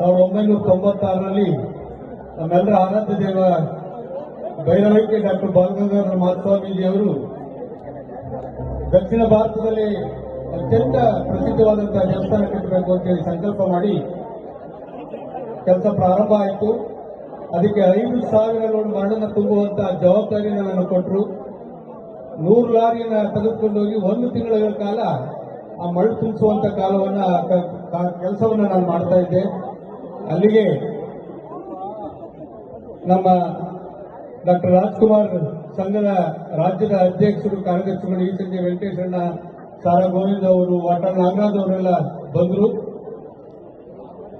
ಸಾವಿರದ ಒಂಬೈನೂರ ತೊಂಬತ್ತಾರರಲ್ಲಿ ನಮ್ಮೆಲ್ಲರ ಆರಾಧ್ಯ ದೇವ ಬೈರವೈಕ್ಯ ಡಾಕ್ಟರ್ ಬಾಲಗಂಗಾಧರ ಮಹಾಸ್ವಾಮೀಜಿ ಅವರು ದಕ್ಷಿಣ ಭಾರತದಲ್ಲಿ ಅತ್ಯಂತ ಪ್ರಸಿದ್ಧವಾದಂತಹ ದೇವಸ್ಥಾನ ಕಟ್ಟಬೇಕು ಅಂತೇಳಿ ಸಂಕಲ್ಪ ಮಾಡಿ ಕೆಲಸ ಪ್ರಾರಂಭ ಆಯಿತು. ಅದಕ್ಕೆ ಐದು ಸಾವಿರ ಲೋಡ್ ಮರಣನ ತುಂಬುವಂತಹ ಜವಾಬ್ದಾರಿಯನ್ನು ನಾನು ಕೊಟ್ಟರು. ನೂರು ಲಾರಿಯನ್ನು ತೆಗೆದುಕೊಂಡು ಹೋಗಿ ಒಂದು ತಿಂಗಳ ಕಾಲ ಆ ಮಳೆ ತುಂಬಿಸುವಂತ ಕಾಲವನ್ನ ಕೆಲಸವನ್ನು ನಾನು ಮಾಡ್ತಾ ಇದ್ದೆ. ಅಲ್ಲಿಗೆ ನಮ್ಮ ಡಾಕ್ಟರ್ ರಾಜ್ಕುಮಾರ್ ಸಂಘದ ರಾಜ್ಯದ ಅಧ್ಯಕ್ಷರು, ಕಾರ್ಯದರ್ಶಿಗಳು ಈ ಸಂಜೆ ವೆಂಕಟೇಶಣ್ಣ ಸಾರಾ ಗೋವಿಂದ ಅವರು, ವಾಟಾಳ್ ನಾಗರಾಜ್ ಅವರೆಲ್ಲ ಬಂದರು.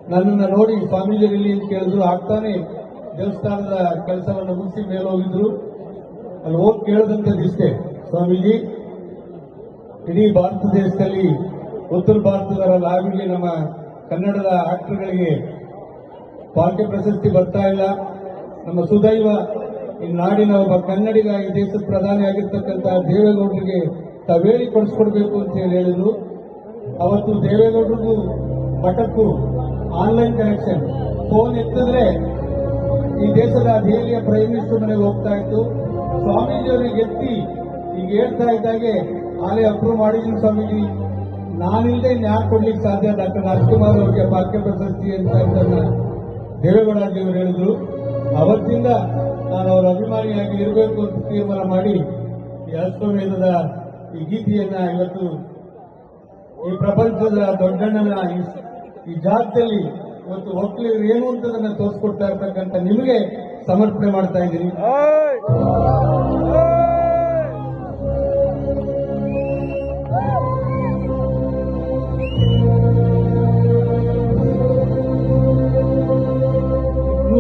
ನನ್ನನ್ನು ನೋಡಿ ಸ್ವಾಮೀಜಿ ಇಲ್ಲಿ ಅಂತ ಕೇಳಿದ್ರು. ಆಗ್ತಾನೆ ದೇವಸ್ಥಾನದ ಕೆಲಸವನ್ನು ಮುಗಿಸಿ ಮೇಲೋಗಿದ್ರು. ಅಲ್ಲಿ ಹೋಗಿ ಕೇಳಿದಂಥದ್ದಿಷ್ಟೇ ಸ್ವಾಮೀಜಿ. ಇಡೀ ಭಾರತ ದೇಶದಲ್ಲಿ ಉತ್ತರ ಭಾರತದ ಲಾಭಿಗೆ ನಮ್ಮ ಕನ್ನಡದ ಆಕ್ಟರ್ಗಳಿಗೆ ಪಾಲ್ಕೆ ಪ್ರಶಸ್ತಿ ಬರ್ತಾ ಇಲ್ಲ. ನಮ್ಮ ಸುದೈವ ಈ ನಾಡಿನ ಒಬ್ಬ ಕನ್ನಡಿಗಾಗಿ ದೇಶದ ಪ್ರಧಾನಿ ಆಗಿರ್ತಕ್ಕಂಥ ದೇವೇಗೌಡರಿಗೆ ತವೇರಿ ಕೊಡಿಸ್ಕೊಡ್ಬೇಕು ಅಂತ ಹೇಳಿ ಹೇಳಿದ್ರು. ಅವತ್ತು ದೇವೇಗೌಡರಿಗೂ ಮಠಕ್ಕೂ ಆನ್ಲೈನ್ ಕನೆಕ್ಷನ್ ಫೋನ್ ಎತ್ತಿದ್ರೆ ಈ ದೇಶದ ದೆಹಲಿಯ ಪ್ರೈಮ್ ಮಿನಿಸ್ಟರ್ ಮನೆಗೆ ಹೋಗ್ತಾ ಇತ್ತು. ಸ್ವಾಮೀಜಿಯವರಿಗೆ ಎತ್ತಿ ಈಗ ಹೇಳ್ತಾ ಇದ್ದಾಗೆ ಆಲೆ ಅಪ್ರೂವ್ ಮಾಡಿದ್ದೀನಿ ಸ್ವಾಮೀಜಿ. ನಾನಿಲ್ಲದೆ ನ್ಯಾಯ ಕೊಡ್ಲಿಕ್ಕೆ ಸಾಧ್ಯ ಡಾಕ್ಟರ್ ರಾಜ್ಕುಮಾರ್ ಅವರಿಗೆ ಭಾಗ್ಯ ಪ್ರಶಸ್ತಿ ಅಂತ ಅವರು ಹೇಳಿದ್ರು. ಅವತ್ತಿಂದ ನಾನು ಅವರ ಅಭಿಮಾನಿಯಾಗಿ ಇರಬೇಕು ಅಂತ ತೀರ್ಮಾನ ಮಾಡಿ ಈ ಅಶ್ವಮೇಧದ ಈ ಗೀತೆಯನ್ನ ಇವತ್ತು ಈ ಪ್ರಪಂಚದ ದೊಡ್ಡಣ್ಣನ ಈ- ಜಾಗದಲ್ಲಿ ಇವತ್ತು ಒಕ್ಕಲಿಗರು ಏನು ಅಂತದನ್ನ ತೋರಿಸ್ಕೊಡ್ತಾ ಇರ್ತಕ್ಕಂಥ ನಿಮಗೆ ಸಮರ್ಪಣೆ ಮಾಡ್ತಾ ಇದ್ದೀನಿ.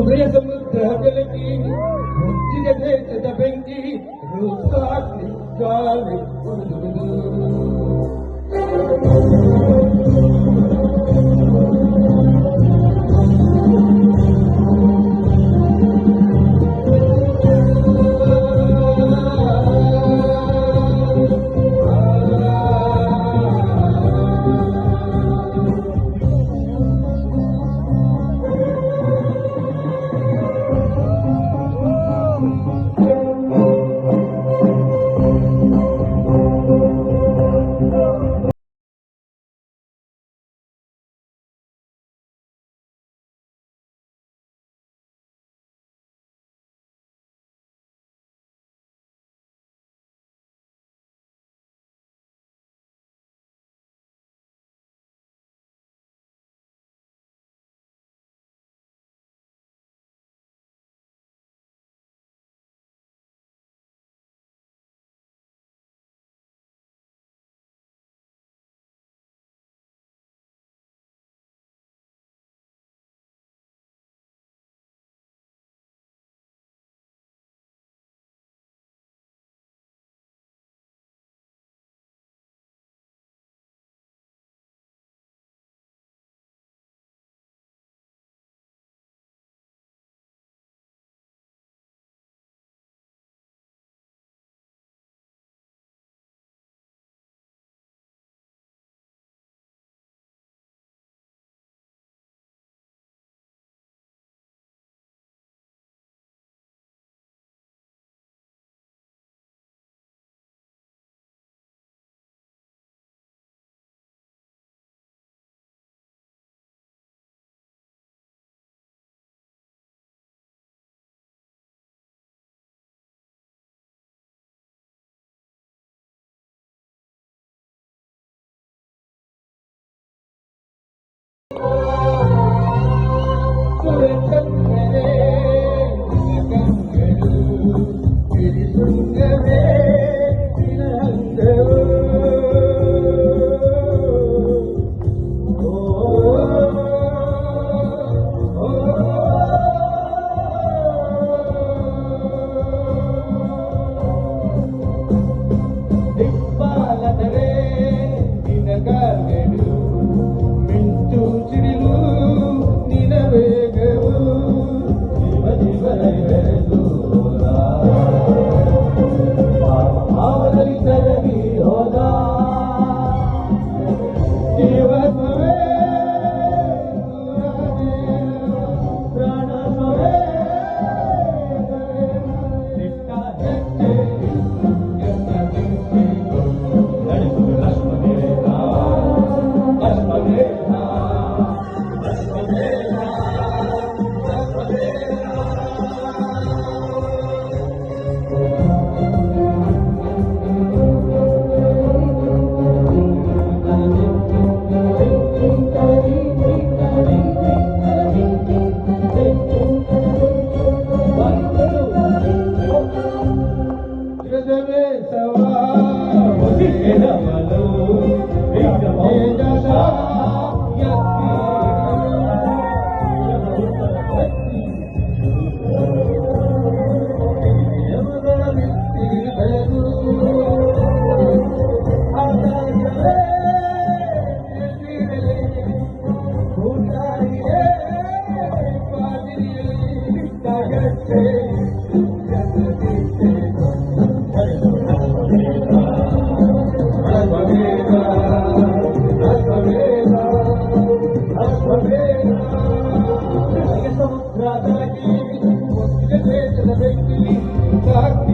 डोंगरे समुद्राकडे जिथे दबंगी रोसात गावे Dewa సవా Thank you.